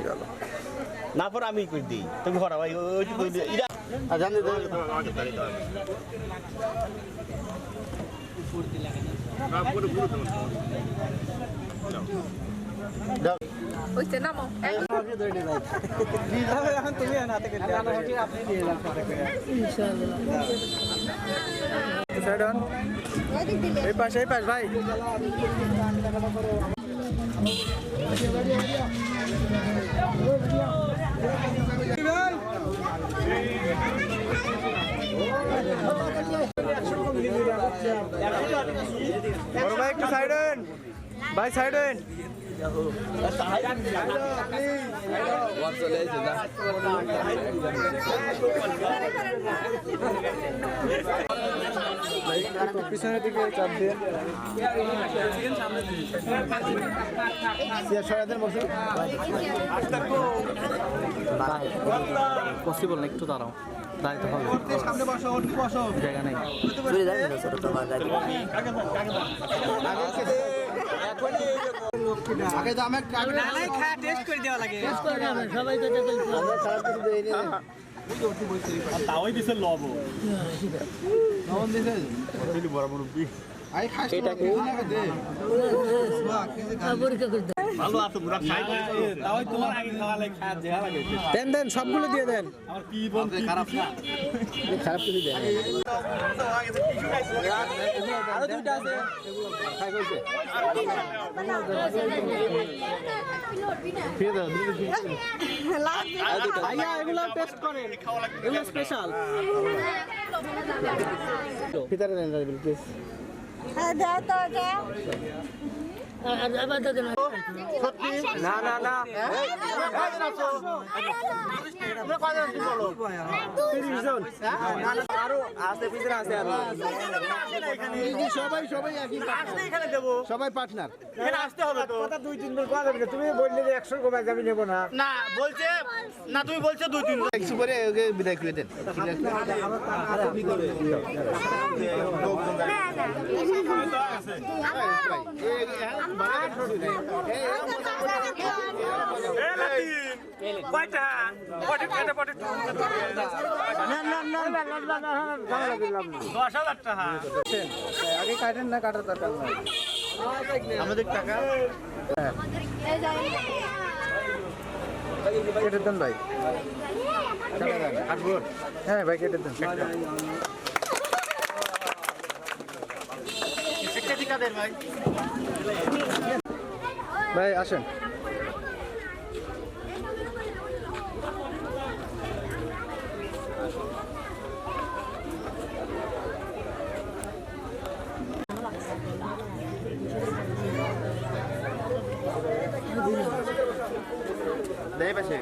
গেল না পর আমি কই দিই? তুমি হরা ভাই ওই কই দিই ইরা জানি হইছে নামো এখন তুমি হাতে আপনি দিয়ে যান সাইড অন এই পাশে এই পাশ ভাই ভাই একটু সাইড হন ভাই সাইড হন পিছনের দিকে চাপ দিয়ে পসিবল না একটু দাঁড়াও দাঁড়াইতে হবে। সামনে বসো ওটি বসো। জায়গা নেই। আগে তো আমি টেস্ট করে দেওয়া লাগে। তাওই দিছে লব নবন দিছে? আই খাস এটা কি? দে। ভালো আছে পুরা খাই তাওই তোমার আগে খাওয়া লাগে খাওয়া দেয়া লাগে। দেন দেন সবগুলো দিয়ে দেন। আমার কি বল খারাপ না। খারাপ কিছু দেন আরও দুইটা আছে। ভাইয়া এগুলো টেস্ট করেন। এগুলো স্পেশাল ভিতরে দেন প্লিজ সবাই পার্টনার আসতে হবে তো দুই তিন কথা তুমি বললে যে একশো কমায় যাবি নেব না না বলছে না। তুমি বলছো দুই তিন কিছু করে ওকে বিদায় করে দেন পটে আগে কাটেন না কাটার দরকার নাই আমাদের টাকা কেটে দেন ভাই হ্যাঁ ভাই কেটে দেন একটা টিকা দেন ভাই ভাই আসেন দেয় পাশে